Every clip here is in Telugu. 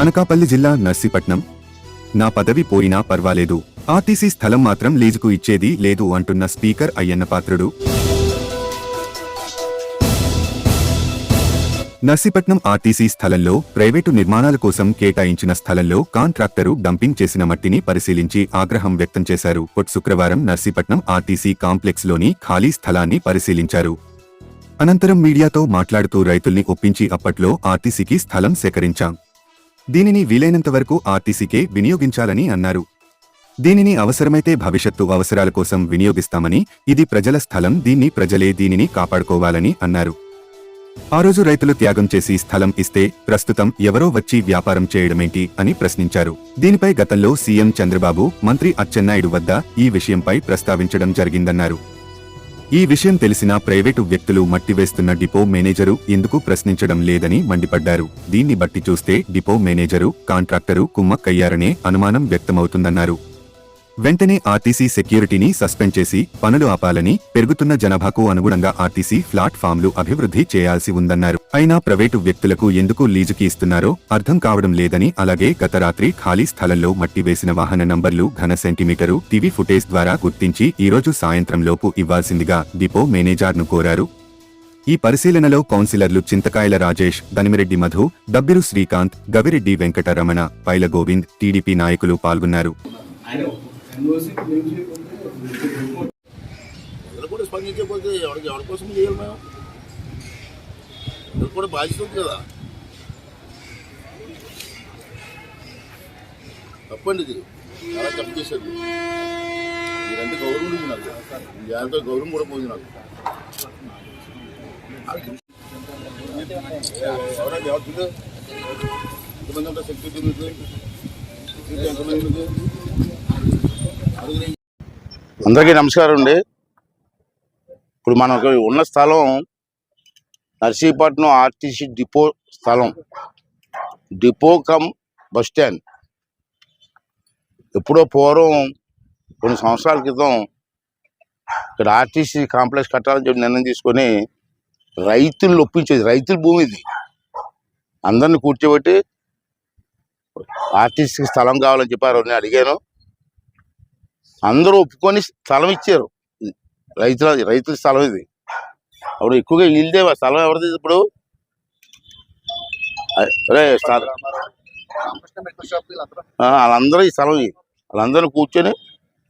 అనకాపల్లి జిల్లా నర్సీపట్నం. నా పదవి పోయినా పర్వాలేదు. ఆర్టీసీ స్థలం మాత్రం లీజుకు ఇచ్చేది లేదు అంటున్న స్పీకర్ అయ్యన్న పాత్రుడు. నర్సీపట్నం ఆర్టీసీ స్థలంలో ప్రైవేటు నిర్మాణాల కోసం కేటాయించిన స్థలంలో కాంట్రాక్టరు డంపింగ్ చేసిన మట్టిని పరిశీలించి ఆగ్రహం వ్యక్తం చేశారు. శుక్రవారం నర్సీపట్నం ఆర్టీసీ కాంప్లెక్స్లోని ఖాళీ స్థలాన్ని పరిశీలించారు. అనంతరం మీడియాతో మాట్లాడుతూ రైతుల్ని ఒప్పించి అప్పట్లో ఆర్టీసీకి స్థలం సేకరించాం. దీనిని వీలైనంత వరకు ఆర్టీసీకే వినియోగించాలని అన్నారు. దీనిని అవసరమైతే భవిష్యత్తు అవసరాల కోసం వినియోగిస్తామని ఇది ప్రజల స్థలం దీన్ని ప్రజలే దీనిని కాపాడుకోవాలని అన్నారు. ఆ రోజు రైతులు త్యాగం చేసి స్థలం ఇస్తే ప్రస్తుతం ఎవరో వచ్చి వ్యాపారం చేయడమేంటి అని ప్రశ్నించారు. దీనిపై గతంలో సీఎం చంద్రబాబు మంత్రి అచ్చెన్నాయుడు వద్ద ఈ విషయంపై ప్రస్తావించడం జరిగిందన్నారు. ఈ విషయం తెలిసిన ప్రైవేటు వ్యక్తులు మట్టి వేస్తున్న డిపో మేనేజరు ఎందుకు ప్రశ్నించడం లేదని మండిపడ్డారు. దీన్ని బట్టి చూస్తే డిపో మేనేజరు కాంట్రాక్టరు కుమ్మక్కయ్యారనే అనుమానం వ్యక్తమవుతుందన్నారు. వెంటనే ఆర్టీసీ సెక్యూరిటీని సస్పెండ్ చేసి పనులు ఆపాలని పెరుగుతున్న జనాభాకు అనుగుణంగా ఆర్టీసీ ప్లాట్ఫామ్లు అభివృద్ధి చేయాల్సి ఉందన్నారు. అయినా ప్రైవేటు వ్యక్తులకు ఎందుకు లీజుకి ఇస్తున్నారో అర్థం కావడం లేదని అలాగే గత రాత్రి ఖాళీ స్థలంలో మట్టి వేసిన వాహన నంబర్లు ఘన సెంటీమీటరు టీవీ ఫుటేజ్ ద్వారా గుర్తించి ఈరోజు సాయంత్రంలోపు ఇవ్వాల్సిందిగా డిపో మేనేజర్ను కోరారు. ఈ పరిశీలనలో కౌన్సిలర్లు చింతకాయల రాజేష్ దనిమిరెడ్డి మధు దబ్బిరు శ్రీకాంత్ గవిరెడ్డి వెంకటరమణ పైల గోవింద్ టీడీపీ నాయకులు పాల్గొన్నారు. వీళ్ళు కూడా స్పందించకపోతే ఎవరికి ఎవరి కోసం చేయాలి మేము? వీళ్ళు కూడా బాధ్యత ఉంది కదా. తప్పండి ఇది. చాలా తప్పు చేశారు. మీరంటే గౌరవం ఉంది నాకు. మీ జాగ్రత్త గౌరవం కూడా పోయింది నాకు. ఎవరైనా ఎవరు ఎంతమంది ఉంటారు? సెక్యూరిటీ మీకు? ఎంతమంది మీకు? అందరికీ నమస్కారం అండి. ఇప్పుడు మనకు ఉన్న స్థలం నర్సీపట్నం ఆర్టీసీ డిపో స్థలం. Depot cum bus stand. ఎప్పుడో పూర్వం కొన్ని సంవత్సరాల క్రితం ఇక్కడ ఆర్టీసీ కాంప్లెక్స్ కట్టాలని చెప్పి నిర్ణయం తీసుకొని రైతులు ఒప్పించేది రైతుల భూమి ఇది. అందరిని కూర్చోబెట్టి ఆర్టీసీకి స్థలం కావాలని చెప్పారు నేను అడిగాను. అందరూ ఒప్పుకొని స్థలం ఇచ్చారు. రైతుల రైతుల స్థలం ఇది. అప్పుడు ఎక్కువగా వీళ్ళదే స్థలం ఎవరిది ఇప్పుడు? ఆ, వాళ్ళందరూ ఈ స్థలం ఇది వాళ్ళందరూ కూర్చొని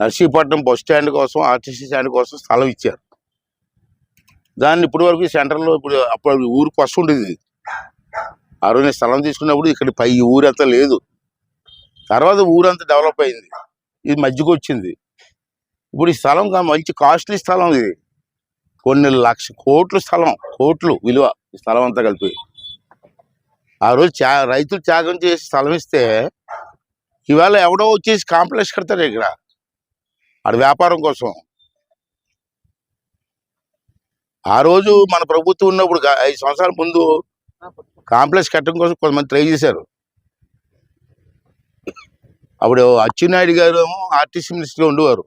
నర్సీపట్నం బస్ స్టాండ్ కోసం ఆర్టీసీ స్టాండ్ కోసం స్థలం ఇచ్చారు. దాన్ని ఇప్పటి వరకు సెంటర్లో ఇప్పుడు అప్పుడు ఊరు ఫస్ట్ ఉండేది ఇది. ఆ రోజు నేను స్థలం తీసుకున్నప్పుడు ఇక్కడ పై ఊరంతా లేదు. తర్వాత ఊరంతా డెవలప్ అయింది. ఇది మధ్యకు వచ్చింది. ఇప్పుడు ఈ స్థలం మంచి కాస్ట్లీ స్థలం ఇది. కొన్ని లక్ష కోట్లు స్థలం కోట్లు విలువ ఈ స్థలం అంతా కలిపి. ఆ రోజు చా రైతులు త్యాగం చేసి స్థలం ఇస్తే ఇవాళ ఎవడో వచ్చేసి కాంప్లెక్స్ కడతారు ఇక్కడ. ఆడ వ్యాపారం కోసం. ఆ రోజు మన ప్రభుత్వం ఉన్నప్పుడు ఐదు సంవత్సరాల ముందు కాంప్లెక్స్ కట్టడం కోసం కొంతమంది ట్రై చేశారు. అప్పుడు అచ్చెన్నాయుడు గారు ఏమో ఆర్టీసీ మినిస్టర్గా ఉండేవారు.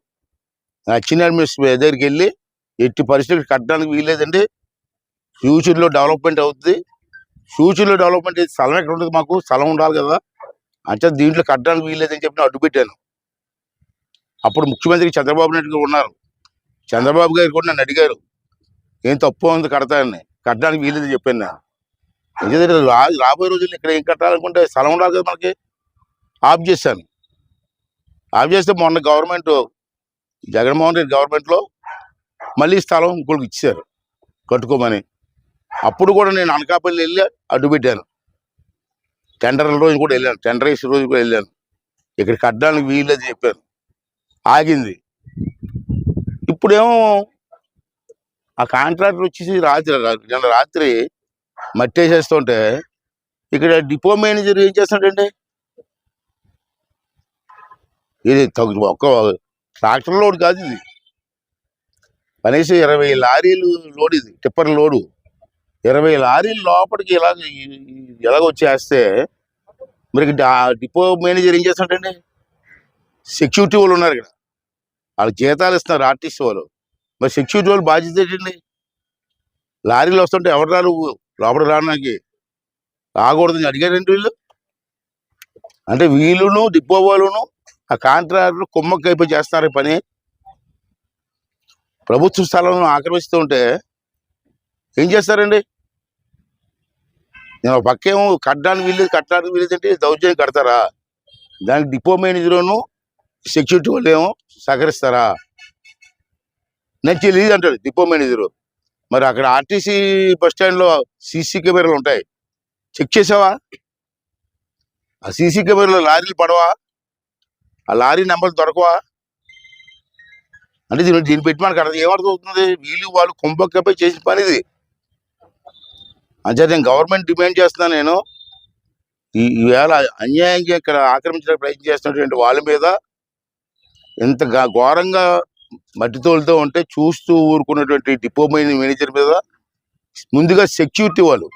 చిన్న మినిస్టర్ దగ్గరికి వెళ్ళి ఎట్టి పరిస్థితులు కట్టడానికి వీల్లేదండి. ఫ్యూచర్లో డెవలప్మెంట్ అవుతుంది ఫ్యూచర్లో డెవలప్మెంట్ అయితే స్థలం ఎక్కడ ఉంటుంది మాకు? స్థలం ఉండాలి కదా. అంటే దీంట్లో కట్టడానికి వీల్లేదని చెప్పి నేను అడ్డు పెట్టాను అప్పుడు ముఖ్యమంత్రి చంద్రబాబు నాయుడు గారు ఉన్నారు. చంద్రబాబు గారు కూడా నన్ను అడిగారు. ఏం తప్పు ఉంది కడతానని కట్టడానికి వీల్లేదని చెప్పాను నేను. ఎందుకంటే రా- రాబోయే రోజుల్లో ఇక్కడ ఏం కట్టాలనుకుంటే స్థలం ఉండాలి కదా మనకి. ఆఫ్ చేశాను. ఆఫ్ చేస్తే మొన్న గవర్నమెంట్ జగన్మోహన్ రెడ్డి గవర్నమెంట్లో మళ్ళీ స్థలం ఇంకోటికి ఇచ్చారు కట్టుకోమని. అప్పుడు కూడా నేను అనకాపల్లి వెళ్ళి అడ్డు పెట్టాను. టెండర్ రోజు కూడా వెళ్ళాను. టెండర్ వేసే రోజు కూడా వెళ్ళాను. ఇక్కడ కట్టడానికి వీల్లేదు చెప్పాను. ఆగింది. ఇప్పుడేమో ఆ కాంట్రాక్టర్ వచ్చేసి రాత్రి నిన్న రాత్రి మట్టి వేసేస్తుంటే ఇక్కడ డిపో మేనేజర్ ఏం చేస్తాడండి ఇది తగు ఒక్క ట్రాక్టర్ లోడ్ కాదు ఇది. కనీసం ఇరవై లారీలు లోడ్ ఇది టిప్పర్ లోడు. ఇరవై లారీలు లోపలికి ఇలాగ ఎలాగ వచ్చేస్తే మరి డిపో మేనేజర్ ఏం చేస్తాడండి? సెక్యూరిటీ వాళ్ళు ఉన్నారు ఇక్కడ. వాళ్ళకి జీతాలు ఇస్తున్నారు ఆర్టిస్ట్ వాళ్ళు. మరి సెక్యూరిటీ వాళ్ళు బాధ్యత ఏంటండి? లారీలు వస్తుంటే ఎవరు రా నువ్వు లోపల రావడానికి? రాకూడదని అడిగారండి వీళ్ళు. అంటే వీళ్ళును డిపో వాళ్ళును ఆ కాంట్రాక్టర్లు కుమ్మక్కైపోయి చేస్తున్నారు పని. ప్రభుత్వ స్థలంలో ఆక్రమిస్తూ ఉంటే ఏం చేస్తారండి? నేను పక్కేమో కట్టడానికి వీల్లేదు కట్టడానికి వీల్లేదు అంటే దౌర్జన్యం కడతారా? దానికి డిపో మేనేజర్ను సెక్యూరిటీ వాళ్ళు ఏమో సహకరిస్తారా? నేను తెలియదు అంటాడు డిపో మేనేజరు. మరి అక్కడ ఆర్టీసీ బస్ స్టాండ్లో సీసీ కెమెరాలు ఉంటాయి. చెక్ చేసావా? ఆ సీసీ కెమెరాలో లారీలు పడవా? ఆ లారీ నెంబర్ దొరకవా? అంటే దీన్ని దీన్ని పెట్టి మనకు అర్థం ఏమర్థమవుతుంది వీళ్ళు వాళ్ళు కుంభక్కపై చేసిన పని ఇది. అంటే నేను గవర్నమెంట్ డిమాండ్ చేస్తున్నాను నేను. ఈవేళ అన్యాయంగా ఇక్కడ ఆక్రమించడానికి ప్రయత్నం చేస్తున్నటువంటి వాళ్ళ మీద ఇంత ఘోరంగా మట్టి తోలుతూ ఉంటే చూస్తూ ఊరుకున్నటువంటి డిపో మేనేజర్ మీద ముందుగా సెక్యూరిటీ వాళ్ళు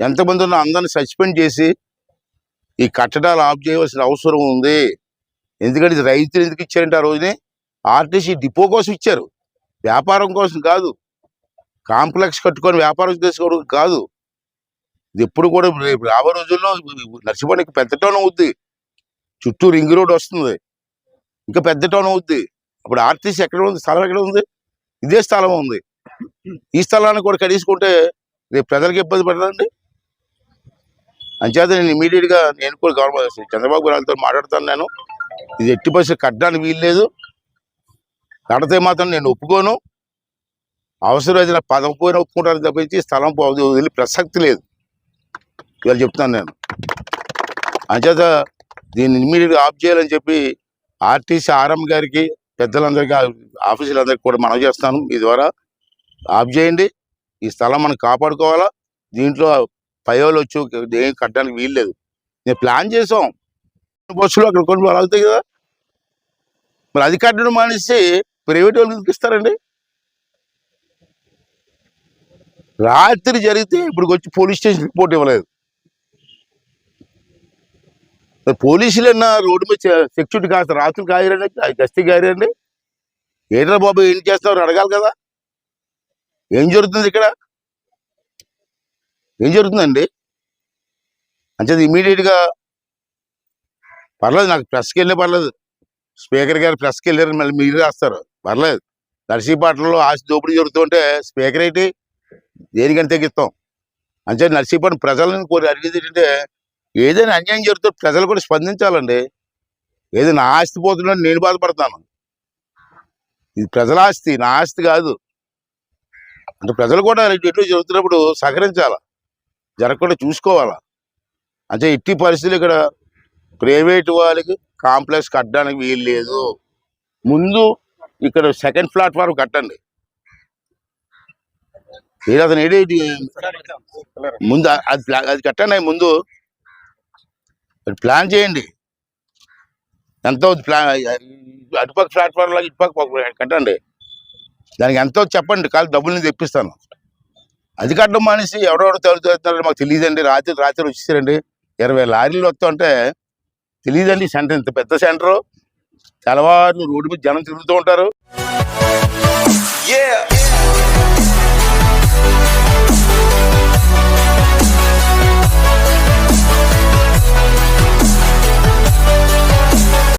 ఎంతమంది ఉన్నా అందరిని సస్పెండ్ చేసి ఈ కట్టడాలు ఆఫ్ చేయవలసిన అవసరం ఉంది. ఎందుకంటే ఇది రైతులు ఎందుకు ఇచ్చారంటే ఆ రోజునే ఆర్టీసీ డిపో కోసం ఇచ్చారు. వ్యాపారం కోసం కాదు. కాంప్లెక్స్ కట్టుకొని వ్యాపారం చేసుకోవడం కాదు. ఇది ఎప్పుడు కూడా రేపు రాబో రోజుల్లో నర్సిపడికి పెద్ద టౌన్ అవుద్ది. చుట్టూ రింగ్ రోడ్ వస్తుంది. ఇంకా పెద్ద టౌన్ అవుద్ది. అప్పుడు ఆర్టీసీ ఎక్కడ ఉంది? స్థలం ఎక్కడ ఉంది? ఇదే స్థలం ఉంది. ఈ స్థలాన్ని కూడా కడీసుకుంటే రేపు ప్రజలకు ఇబ్బంది పడదండి అంచేత నేను ఇమీడియట్గా నేను కూడా గవర్నమెంట్ చంద్రబాబు గారితో మాట్లాడుతాను నేను. ఇది ఎట్టి పరిస్థితి కట్టడానికి వీల్లేదు. కడితే మాత్రం నేను ఒప్పుకోను. అవసరమైన పదం పోయిన ఒప్పుకుంటారు తప్పించి స్థలం పోదు వదిలి ప్రసక్తి లేదు. ఇవాళ చెప్తాను నేను. అంచేత దీన్ని ఇమీడియట్ ఆఫ్ చేయాలని చెప్పి ఆర్టీసీ ఆర్ఎం గారికి పెద్దలందరికీ ఆఫీసులందరికీ కూడా మనం చేస్తాను. మీ ద్వారా ఆఫ్ చేయండి. ఈ స్థలం మనం కాపాడుకోవాలా? దీంట్లో పయోలు వచ్చి ఏం కట్టడానికి వీల్లేదు. నేను ప్లాన్ చేసాం బస్సులు అక్కడ కొన్ని వాళ్ళు అవుతాయి కదా. మరి అధికారులను మానేసి ప్రైవేట్ వాళ్ళకి ఇస్తారండి? రాత్రి జరిగితే ఇప్పుడు వచ్చి పోలీస్ స్టేషన్ రిపోర్ట్ ఇవ్వలేదు. పోలీసులు పోలీసులన్నా రోడ్డు మీద సెక్యూరిటీ కాస్త రాత్రులు కాయరండి గస్తీ కాయరండి. ఏంట్రా బాబు ఏం చేస్తున్నారు అడగాలి కదా. ఏం జరుగుతుంది ఇక్కడ? ఏం జరుగుతుందండి? అంటే ఇమీడియట్గా పర్లేదు నాకు ప్రెస్కి వెళ్ళే పర్లేదు. స్పీకర్ గారు ప్రెస్కి వెళ్ళారు మళ్ళీ మీరు రాస్తారు. పర్లేదు. నర్సీపట్నంలో ఆస్తి దోపిడీ జరుగుతుంటే స్పీకర్ ఏంటి? దేనికంటే తగ్గిస్తాం అంటే నర్సీపట్నం ప్రజలను కోరి అడిగేది ఏంటంటే ఏదైనా అన్యాయం జరుగుతుంటే ప్రజలు కూడా స్పందించాలండి. ఏదైనా ఆస్తి పోతున్నా నేను బాధపడతాను. ఇది ప్రజల ఆస్తి నా ఆస్తి కాదు. అంటే ప్రజలు కూడా ఎట్లు జరుగుతున్నప్పుడు సహకరించాల? జరగకుండా చూసుకోవాలా? అంటే ఇట్టి పరిస్థితులు ఇక్కడ ప్రైవేట్ వాళ్ళకి కాంప్లెక్స్ కట్టడానికి వీలు లేదు. ముందు ఇక్కడ సెకండ్ ప్లాట్ఫామ్ కట్టండి. మీరు అతను ఏడేటి ముందు అది అది కట్టండి ముందు. ప్లాన్ చేయండి. ఎంత అవుతుంది ప్లాన్ అటుపక్క ప్లాట్ఫామ్ లాగా ఇటుపక్క కట్టండి. దానికి ఎంత చెప్పండి. కాదు డబ్బులు నేను తెప్పిస్తాను. అది కట్టడం మానేసి ఎవరెవరు తగులుతున్నారో మాకు తెలియదండి. రాత్రి రాత్రి వచ్చేసారండి. ఇరవై లారీలు వస్తుంటే తెలియదండి సెంటర్. ఇంత పెద్ద సెంటరు. తెల్లవారు రోడ్డు మీద జనం తిరుగుతూ ఉంటారు. Yeah.